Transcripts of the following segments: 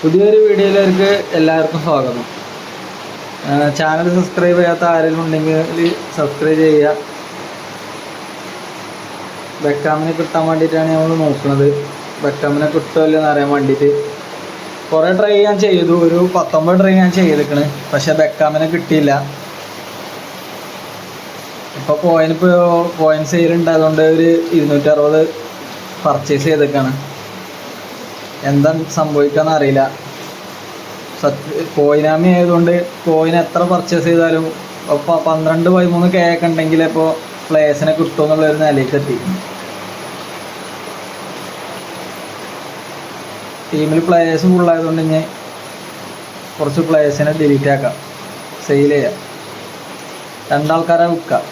പുതിയൊരു വീഡിയോയിലേക്ക് എല്ലാവർക്കും സ്വാഗതം. ചാനൽ സബ്സ്ക്രൈബ് ചെയ്യാത്ത ആരെങ്കിലും ഉണ്ടെങ്കിൽ സബ്സ്ക്രൈബ് ചെയ്യുക. ബെക്കാമിനെ കിട്ടാൻ വേണ്ടിയിട്ടാണ് നമ്മൾ നോക്കുന്നത്. ബെക്കാമിനെ കിട്ടുമല്ലോ എന്ന് അറിയാൻ വേണ്ടിയിട്ട്. കുറേ ട്രൈ ഞാൻ ചെയ്തു. ഒരു പത്തൊമ്പത് ട്രൈ ഞാൻ ചെയ്തിരിക്കണ്. പക്ഷേ ബെക്കാമിനെ കിട്ടിയില്ല. ഇപ്പോൾ കോയിൻ ഇപ്പോൾ കോയിൻ സെയിൽ ഉണ്ടായതുകൊണ്ട് ഒരു ഇരുന്നൂറ്റി അറുപത് പർച്ചേസ് ചെയ്തേക്കാണ് എന്താ സംഭവിക്കാന്ന് അറിയില്ല. കോയിനാമി ആയതുകൊണ്ട് കോയിൻ എത്ര പർച്ചേസ് ചെയ്താലും ഇപ്പൊ പന്ത്രണ്ട് പതിമൂന്ന് കെ ഒക്കെ ഉണ്ടെങ്കിൽ ഇപ്പോൾ പ്ലേസിനെ കിട്ടുമെന്നുള്ള ഒരു നിലയ്ക്ക് എത്തി ടീമിൽ പ്ലേയേഴ്സ് ഫുള്ളായതുകൊണ്ട് ഇനി കുറച്ച് പ്ലേയേഴ്സിനെ ഡിലീറ്റ് ആക്കാം. സെയിൽ ചെയ്യാം. രണ്ടാൾക്കാരെ വിൽക്കാം.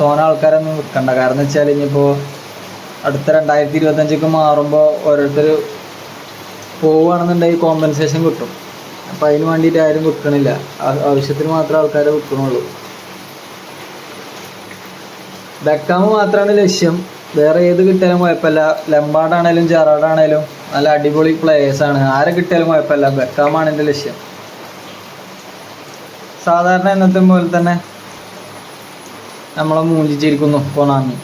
തോന ആൾക്കാരൊന്നും വിൽക്കണ്ട. കാരണം വെച്ചാൽ ഇനിയിപ്പോൾ അടുത്ത രണ്ടായിരത്തി ഇരുപത്തഞ്ചൊക്കെ മാറുമ്പോൾ ഓരോരുത്തർ പോവുകയാണെന്നുണ്ടെങ്കിൽ കോമ്പൻസേഷൻ കിട്ടും. അപ്പം അതിന് വേണ്ടിയിട്ട് ആരും വിൽക്കണില്ല ആവശ്യത്തിന് മാത്രം ആൾക്കാരെ വിൽക്കണുള്ളൂ ബെക്കാമ് മാത്രമാണ് ലക്ഷ്യം. വേറെ ഏത് കിട്ടിയാലും കുഴപ്പമില്ല. ലംബാർഡാണേലും ജെറാഡാണേലും നല്ല അടിപൊളി പ്ലേയേഴ്സാണ് ആരെ കിട്ടിയാലും കുഴപ്പമില്ല. ബെക്കാമാണ് എന്റെ ലക്ഷ്യം. സാധാരണ എന്നത്തെ പോലെ തന്നെ നമ്മളെ മൂഞ്ചിച്ചിരിക്കുന്നു കൊണാമി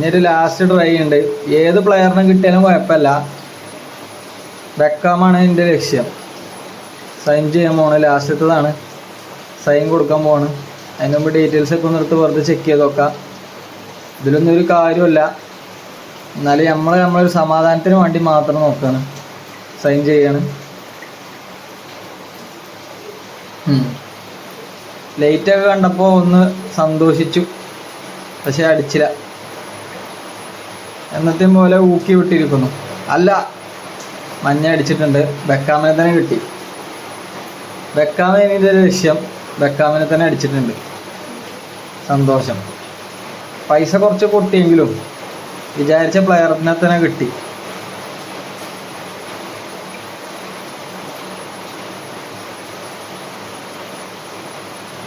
ഇനി ഒരു ലാസ്റ്റ് ട്രൈ ഉണ്ട് ഏത് പ്ലെയറിനെ കിട്ടിയാലും കുഴപ്പമില്ല. വെക്കാമാണ് എന്റെ ലക്ഷ്യം. സൈൻ ചെയ്യാൻ പോണ്. ലാസ്റ്റത്തേതാണ് സൈൻ കൊടുക്കാൻ പോണ്. അതിന് മുമ്പ് ഡീറ്റെയിൽസ് ഒക്കെ ഒന്ന് എടുത്ത് വെറുതെ ചെക്ക് ചെയ്ത് നോക്കാം. ഇതിലൊന്നും ഒരു കാര്യമില്ല എന്നാലും നമ്മൾ നമ്മളൊരു സമാധാനത്തിന് വേണ്ടി മാത്രം നോക്കുകയാണ് സൈൻ ചെയ്യാണ്. ലൈറ്റൊക്കെ കണ്ടപ്പോൾ ഒന്ന് സന്തോഷിച്ചു. പക്ഷെ അടിച്ചില്ല. എന്നത്തെയും പോലെ ഊക്കി വിട്ടിരിക്കുന്നു. അല്ല മഞ്ഞ അടിച്ചിട്ടുണ്ട്. ബെക്കാമിനെ തന്നെ കിട്ടി. ബെക്കാമിന് ഇതിന്റെ ലക്ഷ്യം. ബെക്കാമിനെ തന്നെ അടിച്ചിട്ടുണ്ട്. സന്തോഷം. പൈസ കുറച്ച് പൊട്ടിയെങ്കിലും വിചാരിച്ച പ്ലെയറിനെ തന്നെ കിട്ടി.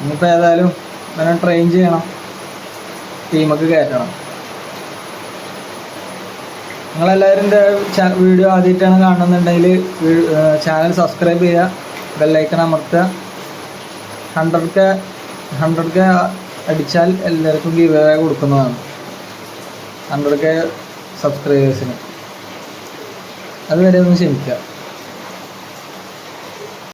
ഇനിയിപ്പോൾ ഏതായാലും ഇവനെ ട്രെയിൻ ചെയ്യണം. ടീമൊക്കെ കയറ്റണം. നിങ്ങളെല്ലാവരും എന്റെ വീഡിയോ ആദ്യമായിട്ടാണ് കാണുന്നുണ്ടെങ്കിൽ ചാനൽ സബ്സ്ക്രൈബ് ചെയ്യുക ബെല്ലൈക്കൺ അമർത്തുക. ഹൺഡ്രഡ് കെ ഹൺഡ്രഡ് കെ അടിച്ചാൽ എല്ലാവർക്കും ഗീവ് കൊടുക്കുന്നതാണ്. ഹൺഡ്രഡ് കെ സബ്സ്ക്രൈബേഴ്സിന് അതുവരെ ഒന്ന് ക്ഷമിക്കുക.